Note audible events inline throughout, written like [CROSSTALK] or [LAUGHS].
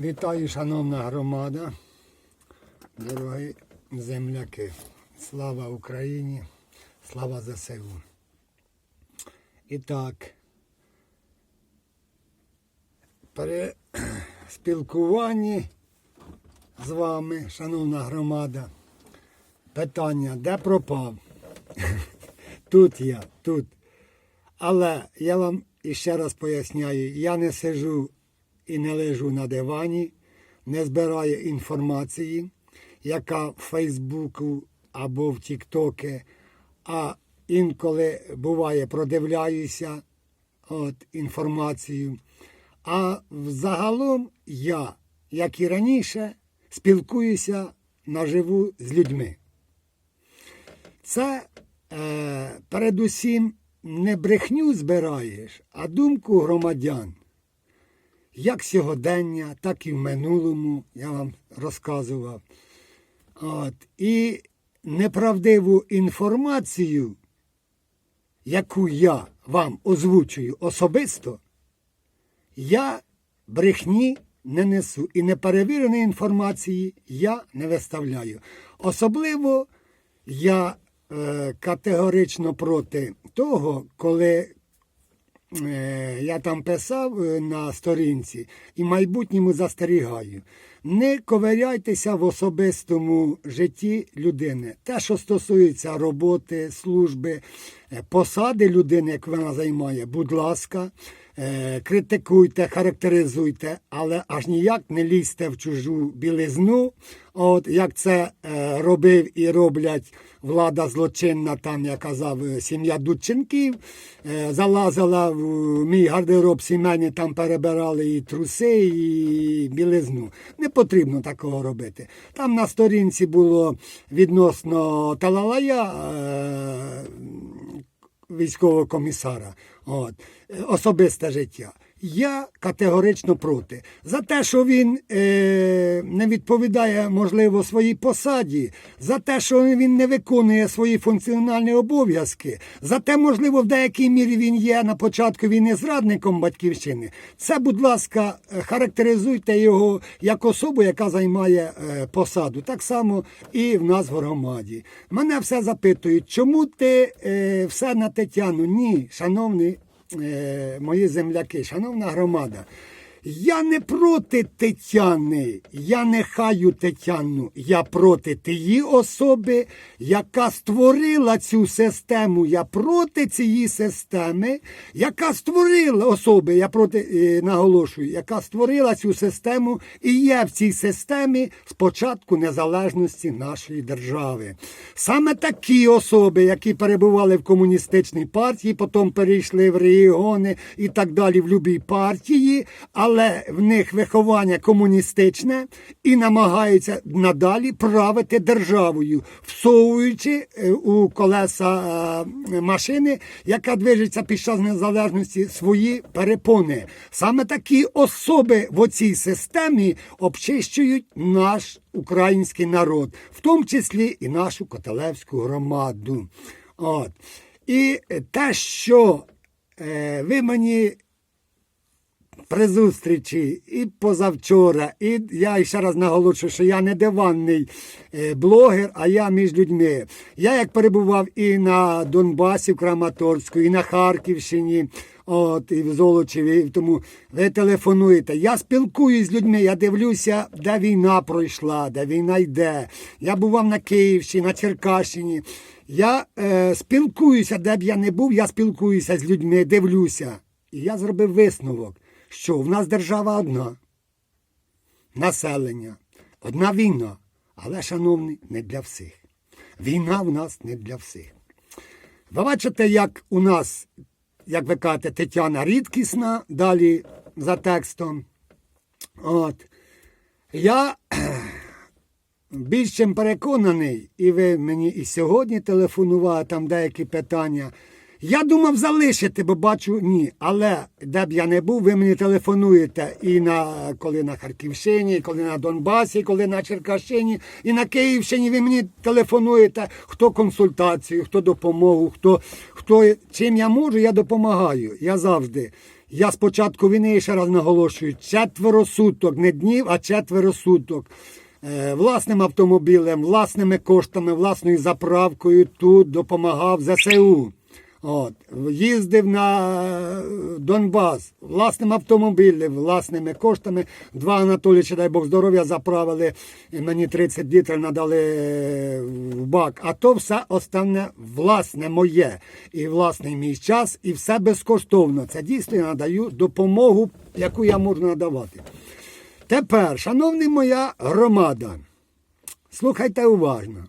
Вітаю, шановна громада, дорогі земляки. Слава Україні, слава ЗСУ. І так, при спілкуванні з вами, шановна громада, питання, де пропав? [LAUGHS] Тут я, тут. Але я вам іще раз поясняю, я не сижу і не лежу на дивані, не збираю інформації, яка в Фейсбуку або в Тіктоки, а інколи буває продивляюся от, інформацію. А взагалом я, як і раніше, спілкуюся наживу з людьми. Це е, передусім не брехню збираєш, а думку громадян. Як сьогодення, так і в минулому, я вам розказував. От. І неправдиву інформацію, яку я вам озвучую особисто, я брехні не несу. І неперевіреної інформації я не виставляю. Особливо я е, категорично проти того, коли я там писав е, на сторінці і майбутньому застерігаю. Не ковиряйтеся в особистому житті людини. Те, що стосується роботи, служби, е, посади людини, як вона займає, будь ласка, е, критикуйте, характеризуйте, але аж ніяк не лізьте в чужу білизну. От як це е, робив і роблять влада злочинна, там я казав, е, сім'я Дудченків, е, залазила в мій гардероб сімейний, там перебирали і труси, і білизну. Не потрібно такого робити. Там на сторінці було відносно Талалая. Військового комісара. От. Особисте життя. Я категорично проти. За те, що він е, не відповідає, можливо, своїй посаді, за те, що він не виконує свої функціональні обов'язки, за те, можливо, в деякій мірі він є на початку війни зрадником батьківщини. Це, будь ласка, е, характеризуйте його як особу, яка займає е, посаду. Так само і в нас в громаді. Мене все запитують, чому ти е, все на Тетяну? Ні, шановні е, мої земляки, шановна громада. Я не проти Тетяни, я не хаю Тетяну, я проти тієї особи, яка створила цю систему. Я проти цієї системи, яка створила особи, я проти е, наголошую, яка створила цю систему і є в цій системі з початку незалежності нашої держави. Саме такі особи, які перебували в комуністичній партії, потім перейшли в регіони і так далі в любій партії, але в них виховання комуністичне і намагаються надалі правити державою, всовуючи е, у колеса е, машини, яка движеться під час незалежності, свої перепони. Саме такі особи в оцій системі обчищують наш український народ, в тому числі і нашу Котелевську громаду. От. І те, що е, ви мені при зустрічі і позавчора, і я ще раз наголошую, що я не диванний е, блогер, а я між людьми. Я як перебував і на Донбасі, в Краматорську, і на Харківщині, от, і в Золочеві, і тому ви телефонуєте. Я спілкуюсь з людьми, я дивлюся, де війна пройшла, де війна йде. Я бував на Київщині, на Черкащині. Я е, спілкуюся, де б я не був, я спілкуюся з людьми, дивлюся. І я зробив висновок що в нас держава одна, населення, одна війна, але, шановні, не для всіх. Війна в нас не для всіх. Ви бачите, як у нас, як ви кажете, Тетяна рідкісна, далі за текстом. От. Я більш чим переконаний, і ви мені і сьогодні телефонували, там деякі питання. Я думав залишити, бо бачу ні. Але де б я не був, ви мені телефонуєте і на коли на Харківщині, і коли на Донбасі, і коли на Черкащині, і на Київщині. Ви мені телефонуєте, хто консультацію, хто допомогу, хто хто чим я можу, я допомагаю. Я завжди. Я спочатку війни ще раз наголошую, четверо суток, не днів, а четверо суток. Е, Власним автомобілем, власними коштами, власною заправкою тут допомагав ЗСУ. От, їздив на Донбас власним автомобілем, власними коштами. Два Анатолійовича, дай Бог здоров'я, заправили. І мені 30 літрів надали в бак. А то все остане власне моє. І власний мій час, і все безкоштовно. Це дійсно я надаю допомогу, яку я можу надавати. Тепер, шановна моя громада, слухайте уважно.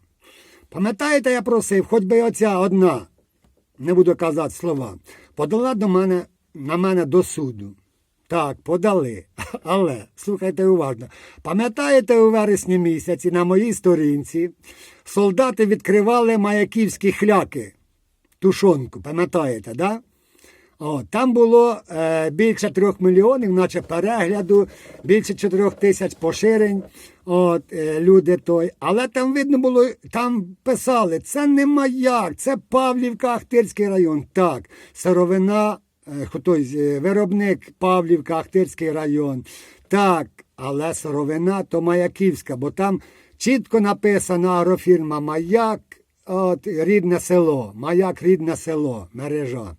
Пам'ятаєте, я просив, хоч би оця одна, не буду казати слова, подала до мене, на мене до суду. Так, подали. [LAUGHS] Але слухайте уважно. Пам'ятаєте, у вересні місяці на моїй сторінці солдати відкривали маяківські хляки, тушонку, пам'ятаєте, да? О, там було е, більше трьох мільйонів, наче перегляду, більше чотирьох тисяч поширень. От, е, люди той. Але там видно було, там писали, це не маяк, це Павлівка, Ахтирський район. Так, сировина, е, е, виробник Павлівка, Ахтирський район. Так, але сировина то Маяківська, бо там чітко написано агрофірма Маяк, от, рідне село, Маяк, рідне село, мережа.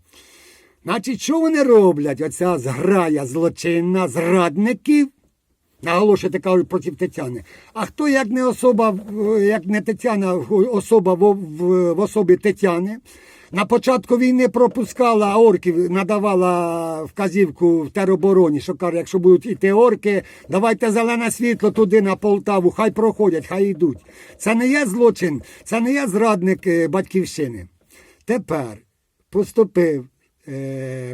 Значить, що вони роблять? Оця зграя злочинна зрадників. Наголошуєте, кажуть проти Тетяни. А хто як не особа, як не Тетяна, особа в, в, в особі Тетяни, на початку війни пропускала орків, надавала вказівку в теробороні, що каже, якщо будуть іти орки, давайте зелене світло туди на Полтаву, хай проходять, хай йдуть. Це не є злочин, це не є зрадник е, батьківщини. Тепер поступив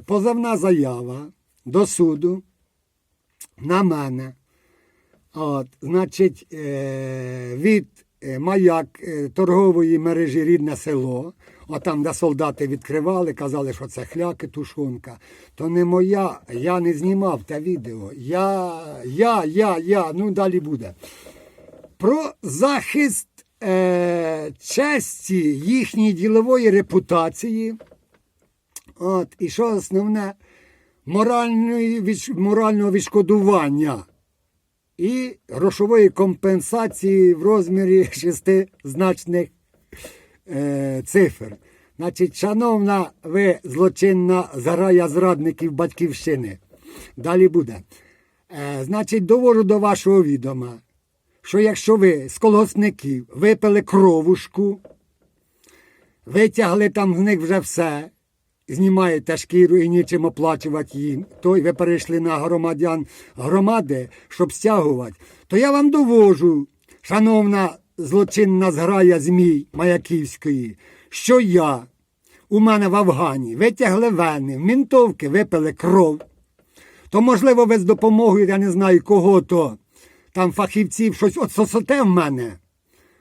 позовна заява до суду на мене. От, значить, е, від е, маяк е, торгової мережі рідне село, отам, де солдати відкривали, казали, що це хляки, тушонка. То не моя, я не знімав те відео. Я, я, я, я, ну далі буде. Про захист е, честі їхньої ділової репутації. От, і що основне морального відшкодування і грошової компенсації в розмірі [LAUGHS] шестизначних е, цифр. Значить, шановна ви злочинна зграя зрадників батьківщини. Далі буде. Е, значить, довожу до вашого відома, що якщо ви з колгоспників випили кровушку, витягли там з них вже все, знімаєте шкіру і нічим оплачувати їм, то й ви перейшли на громадян громади, щоб стягувати, то я вам довожу, шановна злочинна зграя змій Маяківської, що я у мене в Афгані витягли вени, в мінтовки випили кров, то, можливо, ви з допомогою, я не знаю кого то, там фахівців щось от сосоте в мене.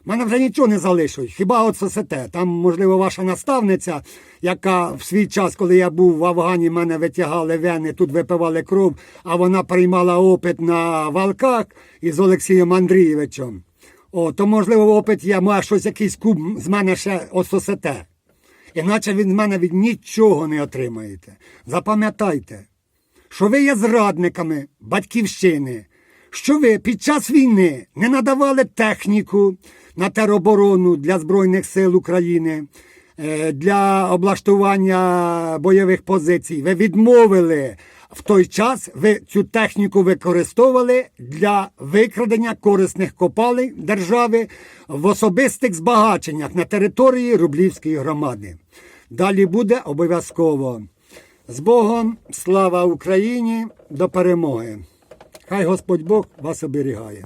Мене вже нічого не залишилось, хіба от сосете. Там, можливо, ваша наставниця, яка в свій час, коли я був в Афгані, мене витягали вени, тут випивали кров, а вона приймала опит на валках із Олексієм Андрійовичем. О, то, можливо, опит є, може щось якийсь куб з мене ще ососете. Іначе від мене від нічого не отримаєте. Запам'ятайте, що ви є зрадниками батьківщини, що ви під час війни не надавали техніку на тероборону для Збройних сил України, е, для облаштування бойових позицій. Ви відмовили в той час, ви цю техніку використовували для викрадення корисних копалень держави в особистих збагаченнях на території Рублівської громади. Далі буде обов'язково. З Богом, слава Україні, до перемоги! Хай Господь Бог вас оберігає.